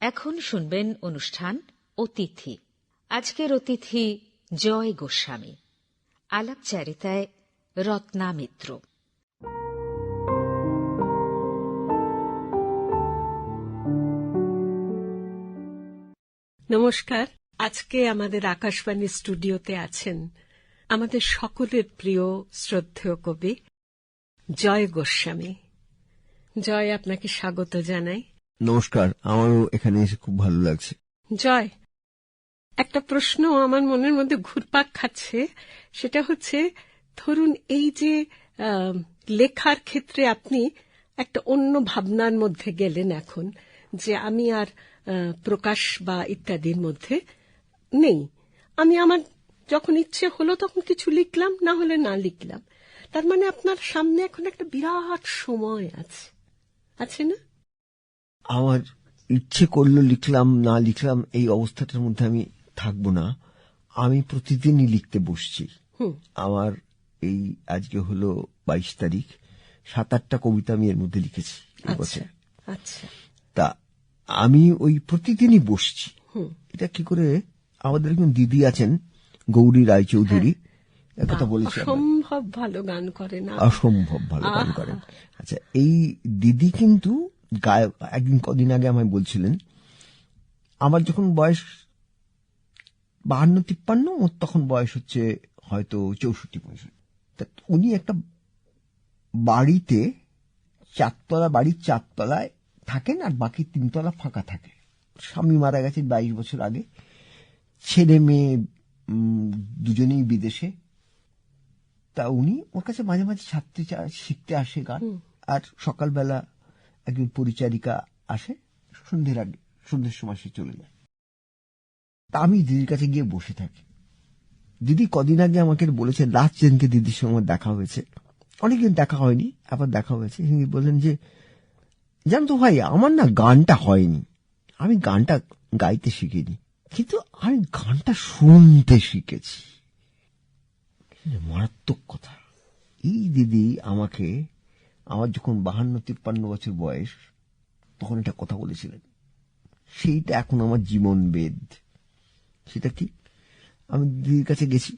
এখন শুনবেন অনুষ্ঠান অতিথি। আজকের অতিথি জয় গোস্বামী। আলাপচারিতায় রত্না মিত্র। নমস্কার, আজকে আমাদের আকাশবাণী স্টুডিওতে আছেন আমাদের সকলের প্রিয় শ্রদ্ধেয় কবি জয় গোস্বামী। জয়, আপনাকে স্বাগত জানাই। নমস্কার, আমারও এখানে এসে খুব ভালো লাগছে। জয়, একটা প্রশ্ন আমার মনের মধ্যে ঘুরপাক খাচ্ছে। সেটা হচ্ছে, ধরুন এই যে লেখার ক্ষেত্রে আপনি একটা অন্য ভাবনার মধ্যে গেলেন এখন, যে আমি আর প্রকাশ বা ইত্যাদির মধ্যে নেই। আমি আমার যখন ইচ্ছে হলো তখন কিছু লিখলাম, না হলে না লিখলাম। তার মানে আপনার সামনে এখন একটা বিরাট সময় আছে। আছে না? আমার ইচ্ছে করল লিখলাম না লিখলাম এই অবস্থাটার মধ্যে আমি থাকব না। আমি প্রতিদিনই লিখতে বসছি। আমার এই আজকে হলো বাইশ তারিখ। সাত আটটা কবিতা আমি এর মধ্যে লিখেছি আচ্ছা আচ্ছা। তা আমি ওই প্রতিদিনই বসছি। এটা কি করে? আমাদের একজন দিদি আছেন গৌরী রায়চৌধুরী। একথা বলেছি অসম্ভব ভালো গান করেন অসম্ভব ভালো গান করেন। আচ্ছা এই দিদি কিন্তু গায়ক একদিন কদিন আগে আমায় বলছিলেন আমার যখন বয়স বাহান্ন তিপ্পান্ন ওর তখন বয়স হচ্ছে হয়তো চৌষট্টি পঁয়ষট্টি তা উনি একটা বাড়িতে চারতলা বাড়ির চারতলায় থাকেন আর বাকি তিনতলা ফাঁকা থাকে। স্বামী মারা গেছে বাইশ বছর আগে। ছেলে মেয়ে দুজনেই বিদেশে। তা উনি ওর কাছে মাঝে মাঝে ছাত্রী শিখতে আসে গান। আর সকালবেলা একজন পরিচারিকা আসে, সন্ধ্যের আগে, সন্ধ্যের সময় সে চলে যায়। তা আমি দিদির কাছে গিয়ে বসে থাকি। দিদি কদিন আগে আমাকে বলেছে লাস্ট দিনকে দিদির সঙ্গে দেখা হয়েছে। অনেকদিন দেখা হয়নি, আবার দেখা হয়েছে। তিনি বললেন যে জানো তো ভাই, আমার না গানটা হয়নি। আমি গানটা গাইতে শিখিনি, কিন্তু আমি গানটা শুনতে শিখেছি। মারাত্মক কথা। এই দিদি আমাকে আমার যখন বাহান্ন, তিপ্পান্ন বছর বয়স, তখন এটা কথা বলেছিলেন। সেইটা এখন আমার জীবন বেদ। সেটা কি? আমি দিদির কাছে গেছি।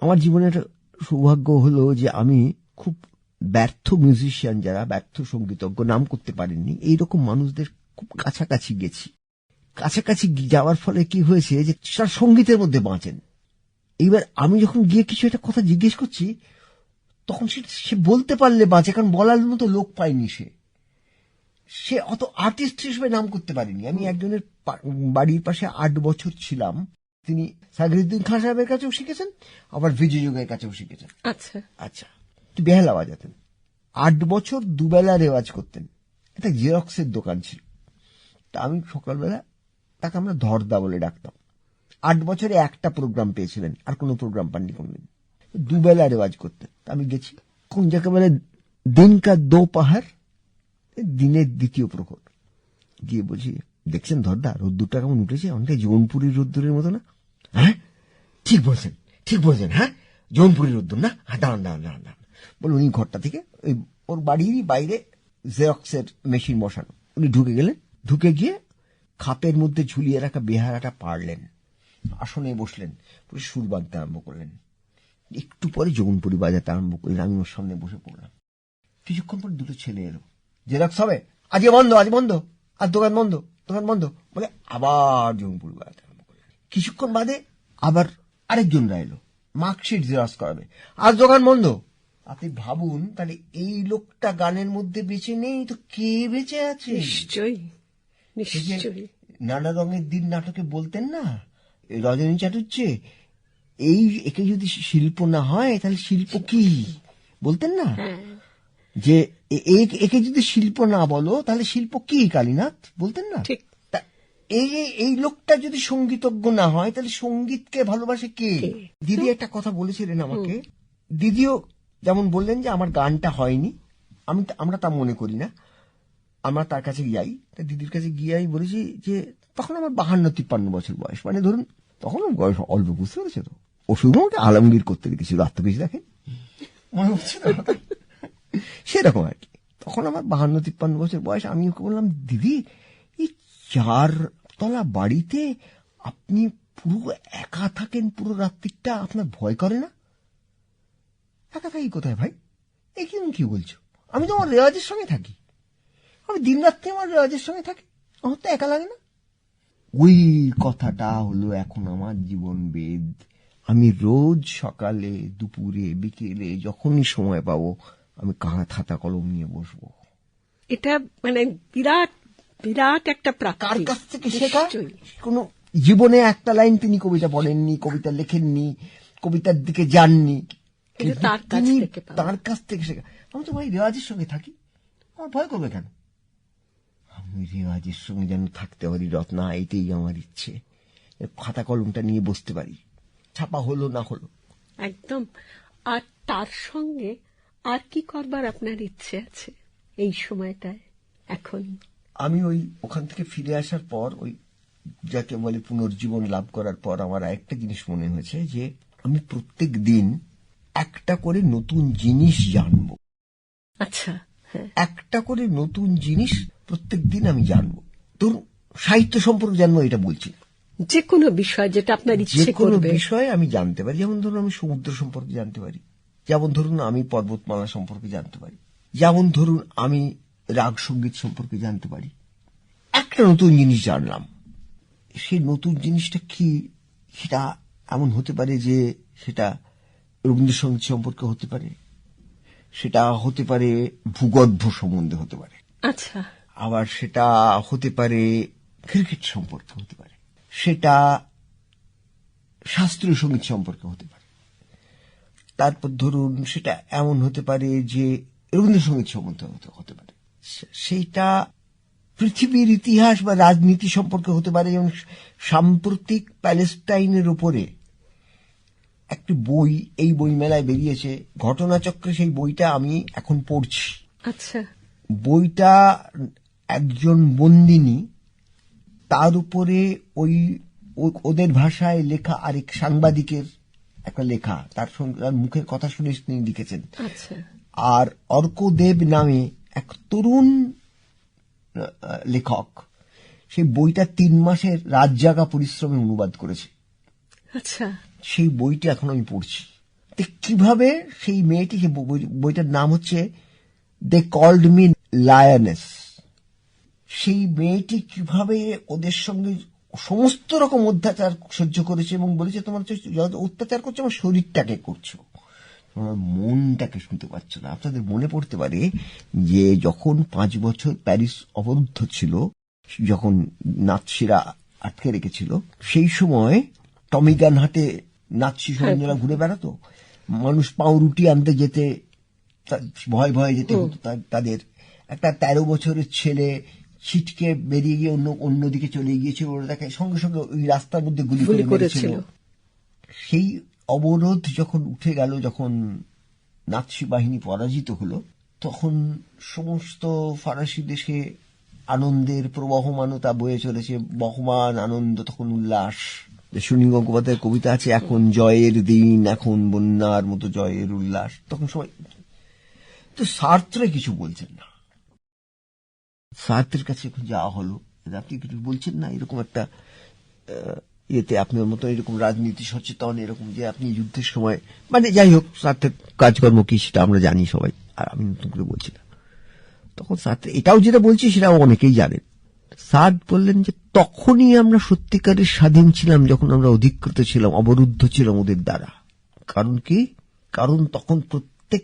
আমার জীবনে একটা সৌভাগ্য হলো যে আমি খুব ব্যর্থ মিউজিশিয়ান যারা, ব্যর্থ সঙ্গীতজ্ঞ, নাম করতে পারেননি এইরকম মানুষদের খুব কাছাকাছি গেছি। কাছাকাছি যাওয়ার ফলে কি হয়েছে যে, তার সঙ্গীতের মধ্যে বাঁচেন। এইবার আমি যখন গিয়ে কিছু একটা কথা জিজ্ঞেস করছি তখন সে সে বলতে পারলে বাঁচে কারণ বলার মতো লোক পায়নি সে। সে অত আর্টিস্ট হিসেবে নাম করতে পারেনি। আমি একজনের বাড়ির পাশে আট বছর ছিলাম। তিনি সাগরুদ্দিন খান সাহেবের কাছেও শিখেছেন আবার বিজয় যোগের কাছেও শিখেছেন। আচ্ছা। আচ্ছা বেহালা বাজাতেন। আট বছর দুবেলা রেওয়াজ করতেন। একটা জেরক্সের দোকান ছিল। তা আমি সকালবেলা তাকে আমরা ধরদা বলে ডাকতাম। আট বছরে একটা প্রোগ্রাম পেয়েছিলেন আর কোনো প্রোগ্রাম পাননি কোনদিন। দুবেলা রেওয়াজ করতেন আমি গেছি। কোন যাকে বলে দিন কা দো পাহাড় দিনের দ্বিতীয় প্রহর। গিয়ে বলছি, দেখছেন ধরদা, রোদ্দুরটা কেমন উঠেছে? অনেকটা জৌনপুরীর রোদ্দুরের মতো না? হ্যাঁ? ঠিক বলছেন ঠিক বলছেন হ্যাঁ? জৌনপুরীর রোদ্দুর না? হ্যাঁ দাঁড়ান দাঁড়ান দাঁড়ান দাঁড়ান। বলে উনি ঘরটা থেকে ওই ওর বাড়িরই বাইরে জেরক্সের মেশিন বসানো। উনি ঢুকে গেলেন। ঢুকে গিয়ে খাপের মধ্যে ঝুলিয়ে রাখা বেহারাটা পারলেন আসনে বসলেন। সুর বাঁধতে আরম্ভ করলেন। একটু পরে যৌনপুরি বাজাতে আরম্ভ করলেন। আমি ওর সামনে বসে পড়লাম। কিছুক্ষণ পর দুটো ছেলে এলো। জেরক্স হবে? আজকে বন্ধ আজ বন্ধ। আজ দোকান বন্ধ দোকান বন্ধ। বলে আবার জৌনপুরি বাজাতে আরম্ভ করলেন। কিছুক্ষণ বাদে আবার আরেকজনরা এলো। মার্কশিট জেরক্স করাবে। আজ দোকান বন্ধ। আপনি ভাবুন তাহলে এই লোকটা গানের মধ্যে বেঁচে নেই তো কে বেঁচে আছে? নিশ্চয়ই নিশ্চয়ই। নানা রঙের দিন নাটকে বলতেন না? রজনী চাটুর্যে এই একে যদি শিল্প না হয় তাহলে শিল্প কি? বলতেন না? হ্যাঁ। যে একে যদি শিল্প না বলো তাহলে শিল্প কি কালীনাথ? বলতেন না? এই এই- লোকটা যদি সঙ্গীতজ্ঞ না হয় তাহলে সঙ্গীতকে ভালোবাসে কে? দিদি একটা কথা বলেছিলেন আমাকে। দিদিও যেমন বললেন যে আমার গানটা হয়নি। আমি আমরা তা মনে করি না। আমরা তার কাছে যাই তা দিদির কাছে গিয়ে আমি বলেছি যে তখন আমার বাহান্ন তিপ্পান্ন বছর বয়স। মানে ধরুন তখন আমার বয়স অল্প বুঝতে পেরেছে তো? ও শুধু আমাকে আলমগীর করতে দেখেছিল আত্মবিশ দেখেন। সেরকম আর কি। তখন আমার বাহান্ন তিপ্পান্ন বছর বয়স, আমি ওকে বললাম, দিদি, এই চার তলা বাড়িতে আপনি পুরো একা থাকেন পুরো রাত্রিটা, আপনার ভয় করে না? একা থাকি কোথায় ভাই? তুমি কি বলছো? আমি তো আমার রেওয়াজের সঙ্গে থাকি। আমি দিন রাত্রি আমার রেওয়াজের সঙ্গে থাকি। আমার তো একা লাগে না। ওই কথাটা হলো এখন আমার জীবন বেদ। আমি রোজ সকালে দুপুরে বিকেলে যখনই সময় পাবো আমি কাঁধ খাতা কলম নিয়ে বসবো। এটা মানে বিরাট বিরাট একটা কার কাছ থেকে শেখা। কোন জীবনে একটা লাইন তিনি কবিতা বলেননি কবিতা লেখেননি কবিতার দিকে যাননি। তিনি তার কাছ থেকে শেখা। আমি তো ভাই রেওয়াজের সঙ্গে থাকি। আমার ভয় করবে কেন? আমি রেওয়াজের সঙ্গে যেন থাকতে পারি রত্না এটাই আমার ইচ্ছে। খাতা কলমটা নিয়ে বসতে পারি। ছাপা হলো না হলো। একদম। আর তার সঙ্গে আর কি করবার আপনার ইচ্ছে আছে এই সময়টায় এখন? আমি ওই ওখান থেকে ফিরে আসার পর ওই যাকে বলে পুনর্জীবন লাভ করার পর আমার আরেকটা জিনিস মনে হয়েছে যে আমি প্রত্যেক দিন একটা করে নতুন জিনিস জানব। আচ্ছা হ্যাঁ। একটা করে নতুন জিনিস প্রত্যেক দিন আমি জানব। তোর সাহিত্য সম্পর্কে জানব এটা বলছি। যে কোনো বিষয় যেটা আপনার যে ইচ্ছে কোনো করবে। বিষয়ে আমি জানতে পারি। যেমন ধরুন আমি সমুদ্র সম্পর্কে জানতে পারি। যেমন ধরুন আমি পর্বতমালা সম্পর্কে জানতে পারি। যেমন ধরুন আমি রাগ সংগীত সম্পর্কে জানতে পারি। একটা নতুন জিনিস জানলাম। সেই নতুন জিনিসটা কি? সেটা এমন হতে পারে যে সেটা রবীন্দ্রসঙ্গীত সম্পর্কে হতে পারে। সেটা হতে পারে ভূগর্ভ সম্বন্ধে হতে পারে। আচ্ছা। আবার সেটা হতে পারে ক্রিকেট সম্পর্কে হতে পারে। সেটা শাস্ত্রীয় সংগীত সম্পর্কে হতে পারে। তারপর ধরুন সেটা এমন হতে পারে যে রবীন্দ্রসঙ্গীত সম্বন্ধে হতে- পারে। সেইটা পৃথিবীর ইতিহাস বা রাজনীতি সম্পর্কে হতে পারে যেমন সাম্প্রতিক প্যালেস্টাইনের উপরে একটি বই এই বই মেলায় বেরিয়েছে ঘটনাচক্রে সেই বইটা আমি এখন পড়ছি। আচ্ছা। বইটা একজন বন্দিনী তার উপরে ওই ওদের ভাষায় লেখা আরেক সাংবাদিকের একটা লেখা তার সঙ্গে তার মুখের কথা শুনে তিনি লিখেছেন। আচ্ছা। আর অর্কদেব নামে এক তরুণ লেখক সেই বইটা তিন মাসের রাত জাগা পরিশ্রমে অনুবাদ করেছে। আচ্ছা। সেই বইটি এখন আমি পড়ছি। কীভাবে সেই মেয়েটি বইটার নাম হচ্ছে দে কল্ড মি লায়নেস। সেই মেয়েটি কীভাবে ওদের সঙ্গে সমস্ত রকম অত্যাচার সহ্য করেছে এবং বলেছে তোমার যত অত্যাচার করছ আমার শরীরটাকে করছ। তোমার মনটাকে শুনতে পাচ্ছ না। আপনাদের মনে পড়তে পারে যে যখন পাঁচ বছর প্যারিস অবরুদ্ধ ছিল যখন নাৎসিরা আটকে রেখেছিল সেই সময় টমিগান হাটে নাৎসি সৈন্যরা ঘুরে বেড়াতো। মানুষ পাউরুটি আনতে যেতে ভয় ভয়ে যেতে হতো তাদের। একটা তেরো বছরের ছেলে ছিটকে বেরিয়ে গিয়ে অন্য অন্যদিকে চলে গিয়েছিল ওরা তাকে সঙ্গে সঙ্গে ওই রাস্তার মধ্যে গুলি করেছিল। সেই অবরোধ যখন উঠে গেল যখন নাৎসি বাহিনী পরাজিত হলো তখন সমস্ত ফরাসি দেশে আনন্দের প্রবহমানতা বয়ে চলেছে। বহমান আনন্দ তখন উল্লাস। সুনীল গঙ্গোপাধ্যায়ের কবিতা আছে এখন জয়ের দিন এখন বন্যার মতো জয়ের উল্লাস। তখন সবাই তো সার্ত্রে কিছু বলছেন না। সার্ত্রের কাছে এখন যাওয়া হলো। আপনি কিছু বলছেন না, এরকম একটা ইয়েতে আপনার মতো এরকম রাজনীতি সচেতন, এরকম যে আপনি যুদ্ধের সময় মানে যাই হোক স্বার্থের কাজকর্ম কি সেটা আমরা জানি সবাই, আর আমি নতুন করে বলছি না। তখন স্যার এটাও যেটা বলছি সেটাও অনেকেই জানেন। স্যার বললেন যে, তখনই আমরা সত্যিকারের স্বাধীন ছিলাম যখন আমরা অধিকৃত ছিলাম, অবরুদ্ধ ছিলাম ওদের দ্বারা। কারণ কি? কারণ তখন প্রত্যেক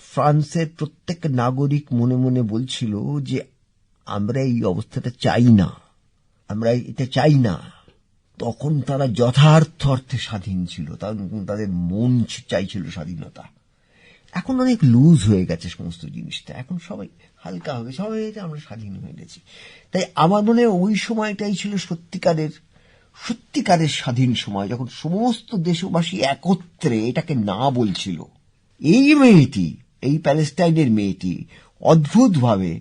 ফ্রান্সের প্রত্যেক নাগরিক মনে মনে বলছিল যে আমরা এই অবস্থাটা চাই না। আমরা এটা চাই না। তখন তারা যথার্থ অর্থে স্বাধীন ছিল। তাদের মন চাইছিল স্বাধীনতা। এখন অনেক লুজ হয়ে গেছে সমস্ত জিনিসটা। এখন সবাই হালকা হবে। সবাই আমরা স্বাধীন হয়ে গেছি। তাই আমার মনে ওই সময়টাই ছিল সত্যিকারের সত্যিকারের স্বাধীন সময়, যখন সমস্ত দেশবাসী একত্রে এটাকে না বলছিল। এই মেয়েটি, এই প্যালেস্টাইনের মেয়েটি অদ্ভুতভাবে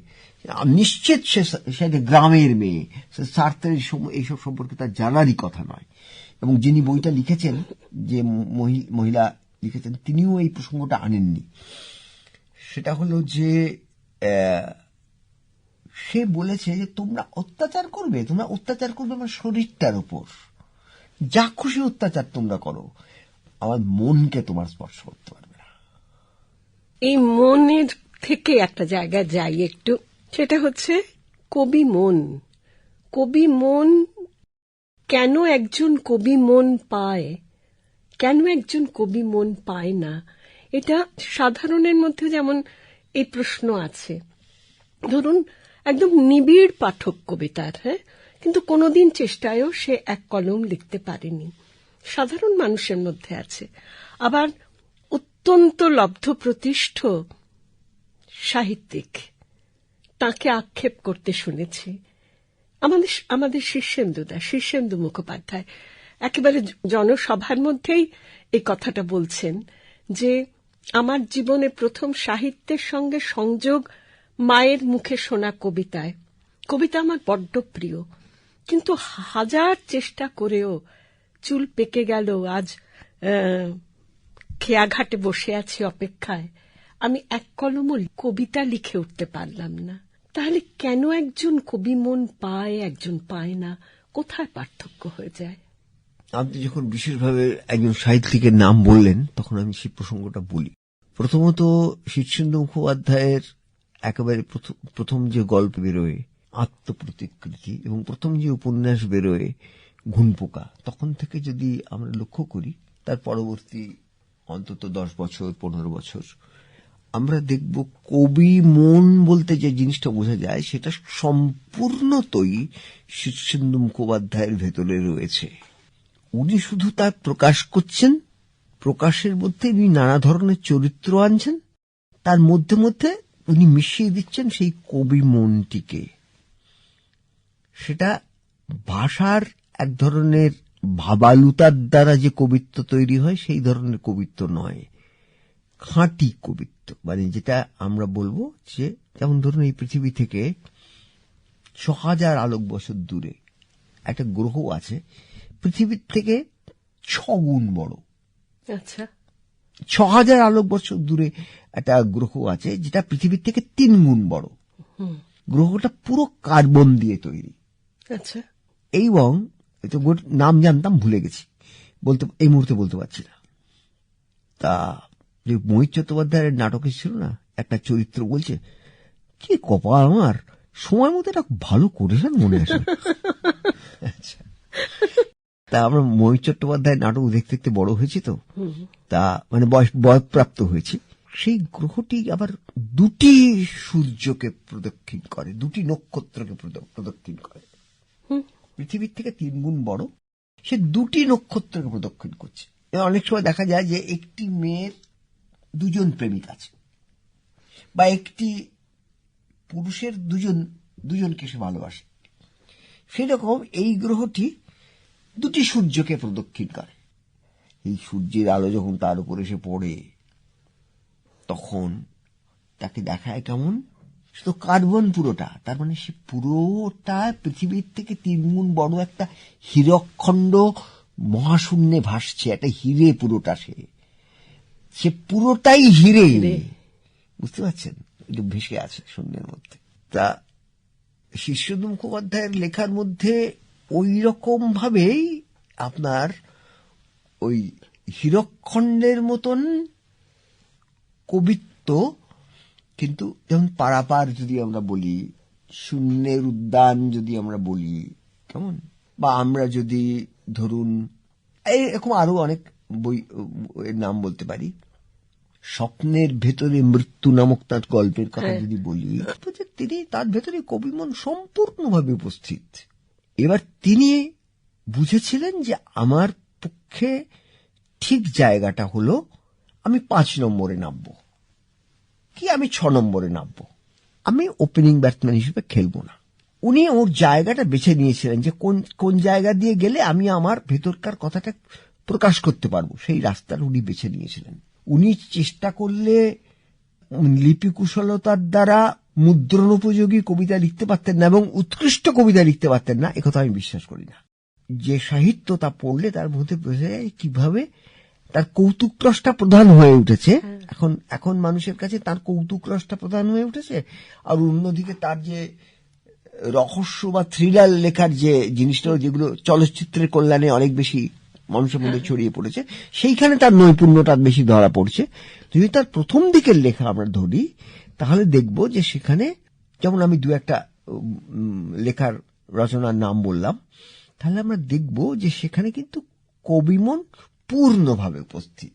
নিশ্চিত সে সে গ্রামের মেয়ে সার্থের এইসব সম্পর্কে তার জানারই কথা নয়। এবং যিনি বইটা লিখেছেন, যে মহি- মহিলা লিখেছেন, তিনিও এই প্রসঙ্গটা আনেননি। সেটা হলো যে সে বলেছে যে, তোমরা অত্যাচার করবে, তোমরা অত্যাচার করবে আমার শরীরটার উপর যা খুশি অত্যাচার তোমরা করো। আমার মনকে তোমার স্পর্শ করতে পারবে না। এই মনের থেকে একটা জায়গা যাই একটু। সেটা হচ্ছে কবি মন। কবি মন কেন একজন কবি মন পায়? কেন একজন কবি মন পায় না? এটা সাধারণের মধ্যে যেমন এই প্রশ্ন আছে। ধরুন, একদম নিবিড় পাঠক কবিতার হ্যাঁ? কিন্তু কোনোদিন চেষ্টায়ও সে এক কলম লিখতে পারেনি। সাধারণ মানুষের মধ্যে আছে। আবার অত্যন্ত লব্ধ প্রতিষ্ঠ সাহিত্যিক তাকে আক্ষেপ করতে শুনেছি। আমাদের আমাদের শীর্ষেন্দুদা, শীর্ষেন্দু মুখোপাধ্যায়, একেবারে জনসভার মধ্যেই এই কথাটা বলছেন যে, আমার জীবনে প্রথম সাহিত্যের সঙ্গে সংযোগ মায়ের মুখে শোনা কবিতায়। কবিতা আমার বড্ড প্রিয়। কিন্তু হাজার চেষ্টা করেও চুল পেকে গেল, আজ খেয়াঘাটে বসে আছি অপেক্ষায়। আমি এক কলমও কবিতা লিখে উঠতে পারলাম না। তাহলে কেন একজন কবি মন পায়, একজন পায় না? কোথায় পার্থক্য হয়ে যায়? আপনি যখন বিশেষভাবে একজন সাহিত্যিকের নাম বললেন, তখন আমি সেই প্রসঙ্গটা বলি। প্রথমত, শীর্ষেন্দু মুখোপাধ্যায়ের একেবারে প্রথম- যে গল্প বেরোয়, আত্মপ্রতিকৃতি, এবং প্রথম যে উপন্যাস বেরোয় ঘুনপোকা তখন থেকে যদি আমরা লক্ষ্য করি, তার পরবর্তী অন্তত দশ বছর, পনেরো বছর আমরা দেখব কবি মন বলতে যে জিনিসটা বোঝা যায়, সেটা সম্পূর্ণতই শীর্ষেন্দু মুখোপাধ্যায়ের ভেতরে রয়েছে। উনি শুধু তার প্রকাশ করছেন, প্রকাশের মধ্যে উনি নানা ধরনের চরিত্র আনছেন, তার মধ্যে মধ্যে উনি মিশিয়ে দিচ্ছেন সেই কবি মনটিকে। সেটা ভাষার এক ধরনের ভাবালুতার দ্বারা যে কবিত্ব তৈরি হয়, সেই ধরনের কবিত্ব নয়। খাঁটি কবিত্ব। মানে যেটা আমরা বলব যে যেমন ধরুন এই পৃথিবী থেকে ছ হাজার আলোক বছর দূরে একটা গ্রহ আছে। পৃথিবীর থেকে ছ গুণ বড়। আচ্ছা। ছ হাজার আলোক বছর দূরে একটা গ্রহ আছে যেটা পৃথিবীর থেকে তিন গুণ বড়। গ্রহটা পুরো কার্বন দিয়ে তৈরি। আচ্ছা। এবং নাম জানতাম ভুলে গেছি। বলতে এই মুহূর্তে বলতে পারছি না। তা যে মোহিত চট্টোপাধ্যায়ের নাটকে ছিল না, একটা চরিত্র বলছে, কি কপাল আমার? সময় মতো এটা ভালো করেছেন মনে আছে। আচ্ছা। তা আমরা মোহিত চট্টোপাধ্যায়ের নাটক দেখতে দেখতে বড় হয়েছি তো। তা মানে বয়স বয়প্রাপ্ত হয়েছি। সেই গ্রহটি আবার দুটি সূর্যকে প্রদক্ষিণ করে, দুটি নক্ষত্রকে প্রদ- প্রদক্ষিণ করে। পৃথিবীর থেকে তিন গুণ বড়। সে দুটি নক্ষত্রকে প্রদক্ষিণ করছে। অনেক সময় দেখা যায় যে একটি মেয়ের দুজন প্রেমিক আছে। বা একটি পুরুষের দুজন, দুজনকে সে ভালোবাসে। সেরকম এই গ্রহটি দুটি সূর্যকে প্রদক্ষিণ করে। এই সূর্যের আলো যখন তার উপর এসে পড়ে, তখন তাকে দেখায় কেমন? তো কার্বন পুরোটা, তার মানে সে পুরোটা পৃথিবীর থেকে তিন গুণ বড় একটা হীরকখণ্ড মহাশূন্যে ভাসছে, একটা হিরে পুরোটা সে। সে পুরোটাই হিরে। বুঝতে পারছেন? একটু ভেসে আছে শূন্যের মধ্যে। তা শিষ্যদু মুখোপাধ্যায়ের লেখার মধ্যে ওই রকম ভাবেই আপনার ওই হীরকখণ্ডের মতন কবিত্ব কিন্তু যেমন পারাপার যদি আমরা বলি শূন্যের উদ্যান যদি আমরা বলি কেমন? বা আমরা যদি ধরুন এই এরকম আরও অনেক বই এর নাম বলতে পারি। স্বপ্নের ভেতরে মৃত্যু নামক তার গল্পের কথা যদি বলি যে তিনি তার ভেতরে কবিমন সম্পূর্ণভাবে উপস্থিত। এবার তিনি বুঝেছিলেন যে আমার পক্ষে ঠিক জায়গাটা হলো আমি পাঁচ নম্বরে নামবো। কি আমি ছ নম্বরে নামবো? আমি ওপেনিং ব্যাটসম্যান হিসেবে খেলব না। উনি ওর জায়গাটা বেছে নিয়েছিলেন যে কোন কোন জায়গা দিয়ে গেলে আমি আমার ভেতরকার কথাটা প্রকাশ করতে পারব। সেই রাস্তাটা উনি বেছে নিয়েছিলেন। উনি চেষ্টা করলে লিপি কুশলতার দ্বারা মুদ্রণ উপযোগী কবিতা লিখতে পারতেন না এবং উৎকৃষ্ট কবিতা লিখতে পারতেন না একথা আমি বিশ্বাস করি না। যে সাহিত্য তা পড়লে তার মধ্যে বোঝা যায় কীভাবে তার কৌতুক রসটা প্রধান হয়ে উঠেছে। এখন এখন মানুষের কাছে তার কৌতুক রসটা প্রধান হয়ে উঠেছে আর অন্যদিকে তার যে রহস্য বা থ্রিলার লেখার যে জিনিসটা যেগুলো চলচ্চিত্রের কল্যাণে অনেক বেশি মানুষের মধ্যে ছড়িয়ে পড়েছে। সেইখানে তার নৈপুণ্যটা বেশি ধরা পড়ছে। যদি তার প্রথম দিকের লেখা আমরা ধরি, তাহলে দেখব যে সেখানে যেমন আমি দু একটা লেখার রচনার নাম বললাম, তাহলে আমরা দেখব যে সেখানে কিন্তু কবিমন পূর্ণভাবে উপস্থিত।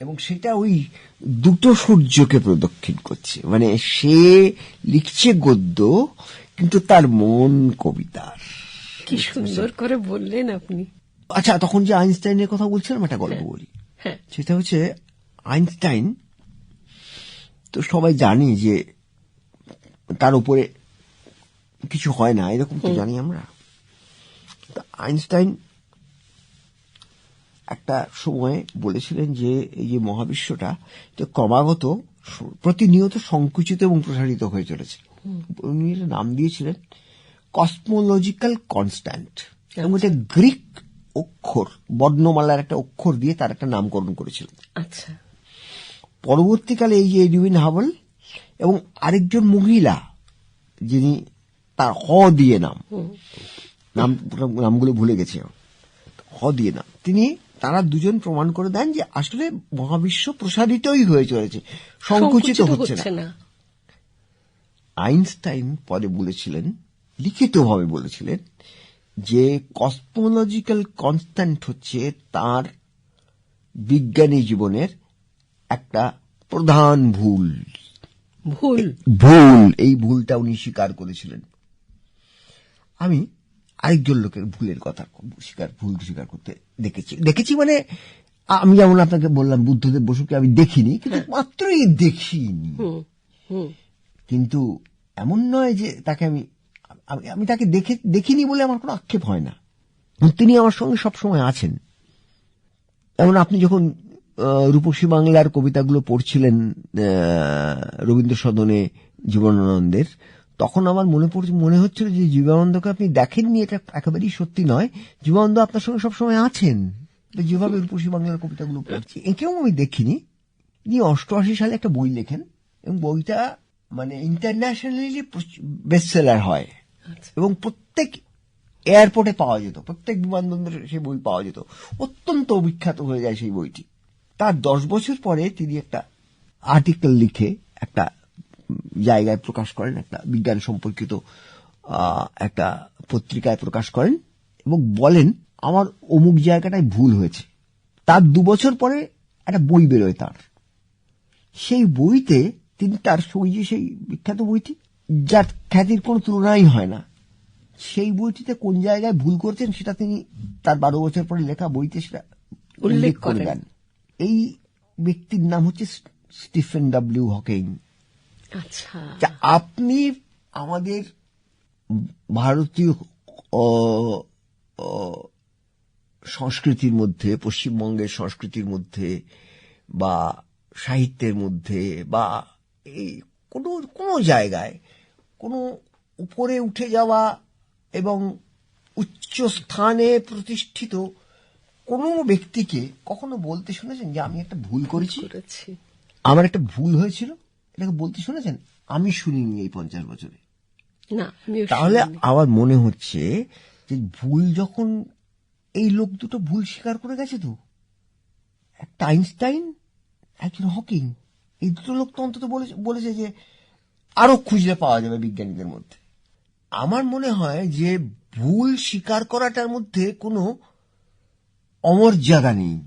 এবং সেটা ওই দুটো সূর্যকে প্রদক্ষিণ করছে। মানে সে লিখছে গদ্য, কিন্তু তার মন কবিতার। কি সুন্দর করে বললেন আপনি। আচ্ছা তখন যে আইনস্টাইনের কথা বলছিলাম একটা গল্প বলি। হ্যাঁ। সেটা হচ্ছে আইনস্টাইন তো সবাই জানি যে তার উপরে কিছু হয় না এরকম তো জানি আমরা। আইনস্টাইন একটা সময় বলেছিলেন যে এই যে মহাবিশ্বটা ক্রমাগত প্রতিনিয়ত সংকুচিত এবং প্রসারিত হয়ে চলেছে। উনি নাম দিয়েছিলেন কসমোলজিক্যাল কনস্ট্যান্ট এবং এটা গ্রিক অক্ষর বর্ণমালার একটা অক্ষর দিয়ে তার একটা নামকরণ করেছিলেন। আচ্ছা। পরবর্তীকালে এই যে এডুইন হাবল এবং আরেকজন মহিলা যিনি তার হ দিয়ে নাম নাম নামগুলো ভুলে গেছে হ দিয়ে নাম। তিনি তারা দুজন প্রমাণ করে দেন যে আসলে মহাবিশ্ব প্রসারিতই হয়ে চলেছে সংকুচিত হচ্ছে না। না। আইনস্টাইন পরে বলেছিলেন লিখিতভাবে বলেছিলেন যে কসমোলজিক্যাল কনস্ট্যান্ট হচ্ছে তার বিজ্ঞানী জীবনের একটা প্রধান ভুল। ভুল? ভুল এই ভুলটা উনি স্বীকার করেছিলেন। আমি আরেকজন লোকের ভুলের কথা স্বীকার ভুল স্বীকার করতে দেখেছি। দেখেছি মানে আমি যেমন আপনাকে বললাম বুদ্ধদেব বসুকে আমি দেখিনি কিন্তু মাত্রই দেখিনি। কিন্তু এমন নয় যে তাকে আমি আমি- তাকে দেখে, দেখিনি বলে আমার কোনো আক্ষেপ হয় না। তিনি আমার সঙ্গে সবসময় আছেন। এমন আপনি যখন রূপসী বাংলার কবিতাগুলো পড়ছিলেন রবীন্দ্র সদনে জীবনানন্দের, তখন আমার মনে পড়ছে মনে হচ্ছিল যে জীবনানন্দকে আপনি দেখেননি, এটা একেবারেই সত্যি নয়। জীবনানন্দ আপনার সঙ্গে সবসময় আছেন। যেভাবে রূপসী বাংলার কবিতাগুলো পড়ছি, একেও আমি দেখিনি। তিনি অষ্টআশি সালে একটা বই লেখেন, এবং বইটা মানে ইন্টারন্যাশনালি বেস্ট সেলার হয়। এবং প্রত্যেক এয়ারপোর্টে পাওয়া যেত, প্রত্যেক বিমানবন্দরে সেই বই পাওয়া যেত। অত্যন্ত বিখ্যাত হয়ে যায় সেই বইটি। তার দশ বছর পরে তিনি একটা আর্টিকেল লিখে একটা জায়গায় প্রকাশ করেন, একটা বিজ্ঞান সম্পর্কিত একটা পত্রিকায় প্রকাশ করেন এবং বলেন, আমার অমুক জায়গাটায় ভুল হয়েছে। তার দু বছর পরে একটা বই বেরোয় তার। সেই বইতে তিনি তার সই যে সেই বিখ্যাত বইটি যার খ্যাতির কোনো তুলনাই হয় না। সেই বইটিতে কোন জায়গায় ভুল করছেন সেটা তিনি তার বারো বছর পরে লেখা বইতে সেটা উল্লেখ করে করেন। এই ব্যক্তির নাম হচ্ছে স্টিফেন ডাব্লিউ হকিং। আচ্ছা। আপনি আমাদের ভারতীয় সংস্কৃতির মধ্যে পশ্চিমবঙ্গের সংস্কৃতির মধ্যে বা সাহিত্যের মধ্যে বা এই কোনো কোনো জায়গায় কোনো উপরে উঠে যাওয়া এবং উচ্চ স্থানে প্রতিষ্ঠিত কোনো ব্যক্তিকে কখনো বলতে শুনেছেন যে আমি একটা ভুল করেছি? আমার একটা ভুল হয়েছিল? এটাকে বলতে শুনেছেন? আমি শুনিনি এই পঞ্চাশ বছরে। না তাহলে আমার মনে হচ্ছে যে ভুল যখন এই লোক দুটো ভুল স্বীকার করে গেছে তো? একটা আইনস্টাইন একজন হকিং। এই দুটো লোক তো অন্তত বলেছে- যে আরও খুঁজলে পাওয়া যাবে বিজ্ঞানীদের মধ্যে। আমার মনে হয় যে ভুল স্বীকার করাটার মধ্যে কোনো অমর্যাদা নেই।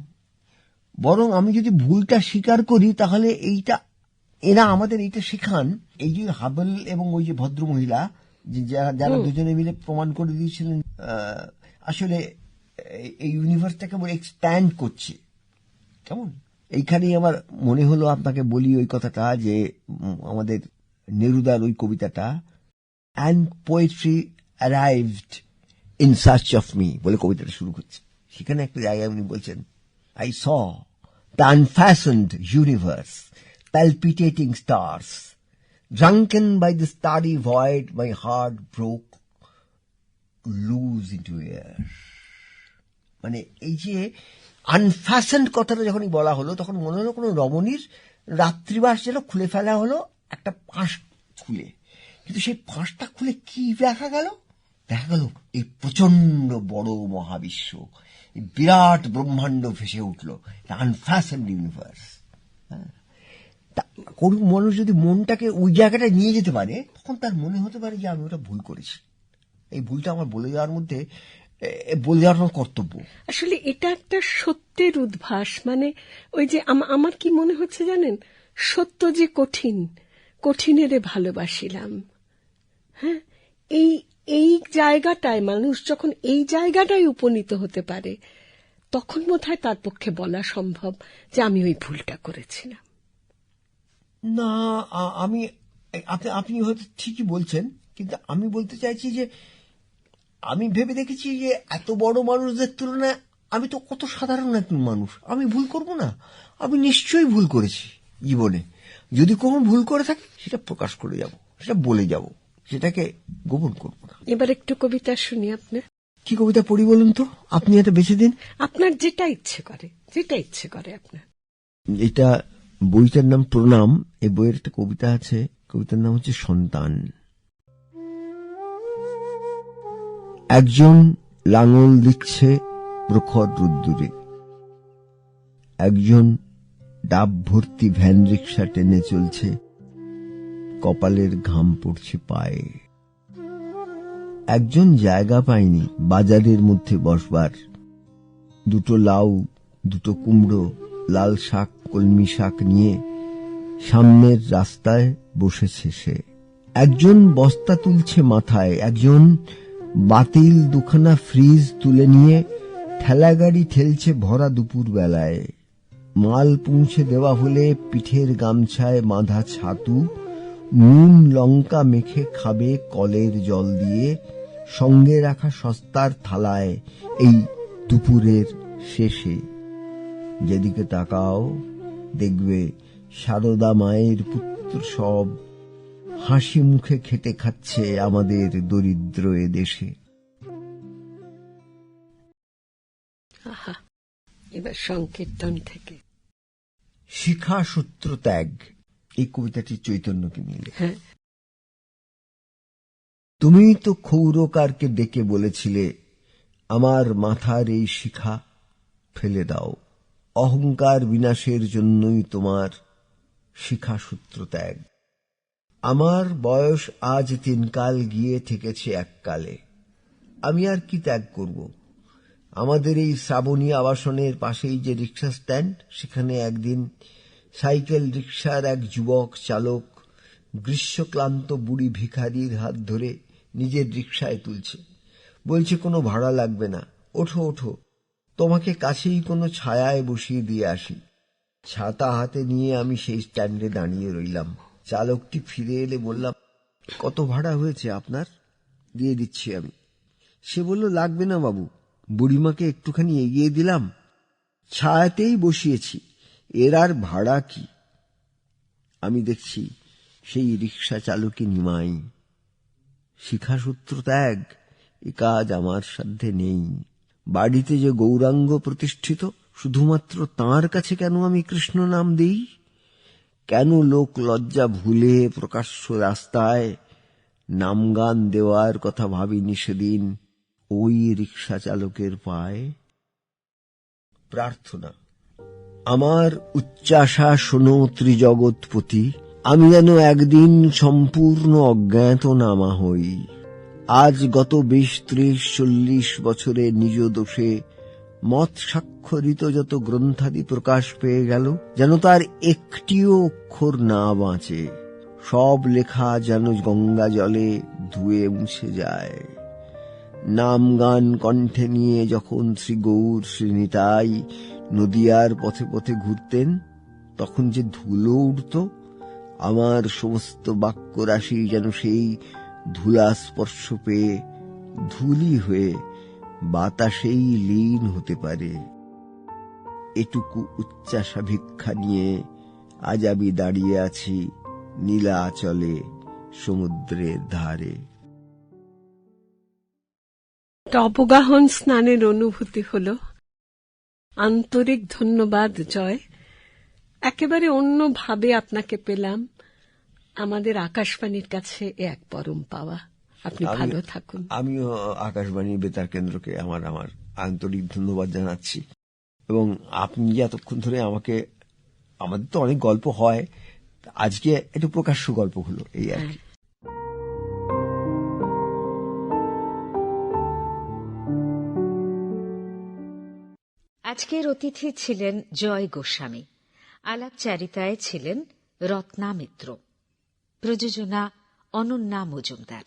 বরং আমি যদি ভুলটা স্বীকার করি তাহলে এইটা এরা আমাদের এইটা শেখান। এই যে হাবল এবং ওই যে ভদ্র মহিলা যে যারা যারা দুজনে মিলে প্রমাণ করে দিয়েছিলেন আসলে এই- এই ইউনিভার্সটা কেমন এক্সপ্যান্ড করছে। কেমন? এইখানেই আমার মনে হলো আপনাকে বলি ওই কথাটা যে আমাদের নেরুদার ওই কবিতাটা and poetry arrived in search of me বলে কবিতাটা শুরু করছে। সেখানে একটা জায়গায় উনি বলছেন I saw the unfashioned universe palpitating stars. Drunken by the starry void, my heart broke loose into air. মানে এই যে আনফ্যাশনড কথাটা যখনই বলা হলো, তখন মনে হলো কোনো রমণীর রাত্রিবাস যেন খুলে ফেলা হলো, একটা পাশ খুলে। কিন্তু সেই ফাঁসটা খুলে কি দেখা গেল? দেখা গেল এই প্রচণ্ড বড় মহাবিশ্ব। বিরাট ব্রহ্মাণ্ড ভেসে উঠল আনফ্যাসেন্ড ইউনিভার্স কোনো মানুষ যদি মনটাকে ওই জায়গাটায় নিয়ে যেতে পারে, তখন তার মনে হতে পারে যে আমি ওটা ভুল করেছি। এই ভুলটা আমার বলে যাওয়ার মধ্যে আমার কর্তব্য। আসলে এটা একটা সত্যের উদ্ভাস মানে ওই যে আম- আমার কি মনে হচ্ছে জানেন? সত্য যে কঠিন কঠিনেরে ভালোবাসিলাম। হ্যাঁ? এই এই জায়গাটায় মানুষ যখন এই জায়গাটায় উপনীত হতে পারে তখন বোধহয় তার পক্ষে বলা সম্ভব যে আমি ওই ভুলটা করেছিলাম। না আমি আপনি হয়তো ঠিকই বলছেন কিন্তু আমি বলতে চাইছি যে আমি ভেবে দেখেছি যে এত বড় মানুষদের তুলনায় আমি তো কত সাধারণ একজন মানুষ। আমি ভুল করব না। আমি নিশ্চয়ই ভুল করেছি জীবনে। যদি কোনো ভুল করে থাকি সেটা প্রকাশ করে যাব সেটা বলে যাব সেটাকে গোপন করব না। এবার একটু কবিতা শুনি আপনি। কি কবিতা পড়ি বলুন তো? আপনি এটা বেছে দিন? আপনার যেটা ইচ্ছে করে যেটা ইচ্ছে করে আপনার। এটা বইটার নাম প্রণাম। এই বইয়ের একটা কবিতা আছে কবিতার নাম হচ্ছে সন্তান। একজন লাঙল দিচ্ছে প্রখর রোদ্দুরে। একজন ডাব ভর্তি ভ্যান রিক্সা টেনে চলছে। কপালের ঘাম পড়ছে পায়ে। একজন জায়গা পায়নি বাজারের মধ্যে বসবার। দুটো লাউ, দুটো কুমড়ো, লাল শাক, কলমি শাক নিয়ে সামনের রাস্তায় বসেছে সে। একজন বস্তা তুলছে মাথায়, একজন বাতিল দুখানা ফ্রিজ তুলে নিয়ে ঠেলাগাড়ি ঠেলছে ভরা দুপুর বেলায় মাল পৌঁছে দেওয়া হলে পিঠের গামছায় বাঁধা ছাতু, নুন, লঙ্কা মেখে খাবে কলের জল দিয়ে, সঙ্গে রাখা সস্তার থালায় এই দুপুরের শেষে। যেদিকে তাকাও, দেখবে সারদা মায়ের পুত্র সব হাসি মুখে খেটে খাচ্ছে আমাদের দরিদ্র এ দেশে। আহা এবার সংকীর্তন থেকে। শিখা সূত্র ত্যাগ এই কবিতাটি চৈতন্যকে মিলে। হ্যাঁ। তুমি তো ক্ষৌরকারকে ডেকে বলেছিলে আমার মাথার এই শিখা ফেলে দাও। অহংকার বিনাশের জন্যই তোমার শিখা সূত্র ত্যাগ। আমার বয়স আজ তিনকাল গিয়ে ঠেকেছে এককালে আমি আর কি ত্যাগ করব? আমাদের এই শ্রাবণী আবাসনের পাশেই যে রিক্সা স্ট্যান্ড, সেখানে একদিন সাইকেল রিক্সার এক যুবক চালক গ্রীষ্মক্লান্ত বুড়ি ভিখারির হাত ধরে নিজের রিক্সায় তুলছে। বলছে, কোনো ভাড়া লাগবে না। ওঠো ওঠো। তোমাকে কাছেই কোনো ছায়ায় বসিয়ে দিয়ে আসি। ছাতা হাতে নিয়ে আমি সেই স্ট্যান্ডে দাঁড়িয়ে রইলাম। চালকটি ফিরে এলে বললাম, কত ভাড়া হয়েছে আপনার? দিয়ে দিচ্ছি আমি। সে বলল, লাগবে না বাবু, বুড়িমাকে একটুখানি এগিয়ে দিলাম। ছায়াতেই বসিয়েছি, এর আর ভাড়া কি? আমি দেখছি, সেই রিক্সা চালকে নিমাই। শিখাসূত্র ত্যাগ, এ কাজ আমার সাধ্যে নেই। বাড়িতে যে গৌরাঙ্গ প্রতিষ্ঠিত, শুধুমাত্র তার কাছে কেন আমি কৃষ্ণ নাম দেই? কেন লোক লজ্জা ভুলে প্রকাশ্য রাস্তায় নামগান দেওয়ার কথা ভাবিনি সেদিন ওই রিক্সা চালকের পায়? প্রার্থনা, আমার উচ্চাশা শোনো ত্রিজগৎপতি, আমি যেন একদিন সম্পূর্ণ অজ্ঞাত নামা হই। আজ গত বিশ, ত্রিশ, চল্লিশ বছরে নিজ দোষে মত স্বাক্ষরিত যত গ্রন্থাদি প্রকাশ পেয়ে গেল, যেন তার একটিও অক্ষর না বাঁচে। সব লেখা যেন গঙ্গা জলে ধুয়ে মুছে যায়। নাম গান কণ্ঠে নিয়ে যখন শ্রী গৌর, শ্রী নিতাই নদিয়ার পথে পথে ঘুরতেন, তখন যে ধুলো উঠত, আমার সমস্ত বাক্য রাশি যেন সেই ধুলা স্পর্শ পেয়ে ধুলি হয়ে বাতাসেই লীন হতে পারে। এটুকু উচ্চাসা ভিক্ষা নিয়ে আজ আমি দাঁড়িয়ে আছি নীলা আচলে সমুদ্রের ধারে। অবগাহন স্নানের অনুভূতি হল। আন্তরিক ধন্যবাদ, জয়। একেবারে অন্যভাবে আপনাকে পেলাম। আমাদের আকাশবাণীর কাছে এক পরম পাওয়া। আপনি ভালো থাকুন। আমিও আকাশবাণী বেতার কেন্দ্রকে আমার আমার আন্তরিক ধন্যবাদ জানাচ্ছি। এবং আপনি এতক্ষণ ধরে আমাকে আমাদের তো অনেক গল্প হয়। আজকে একটু প্রকাশ্য গল্প হলো এই আর কি। আজকের অতিথি ছিলেন জয় গোস্বামী। আলাপচারিতায় ছিলেন রত্না মিত্র। প্রযোজনা অনন্যা মজুমদার।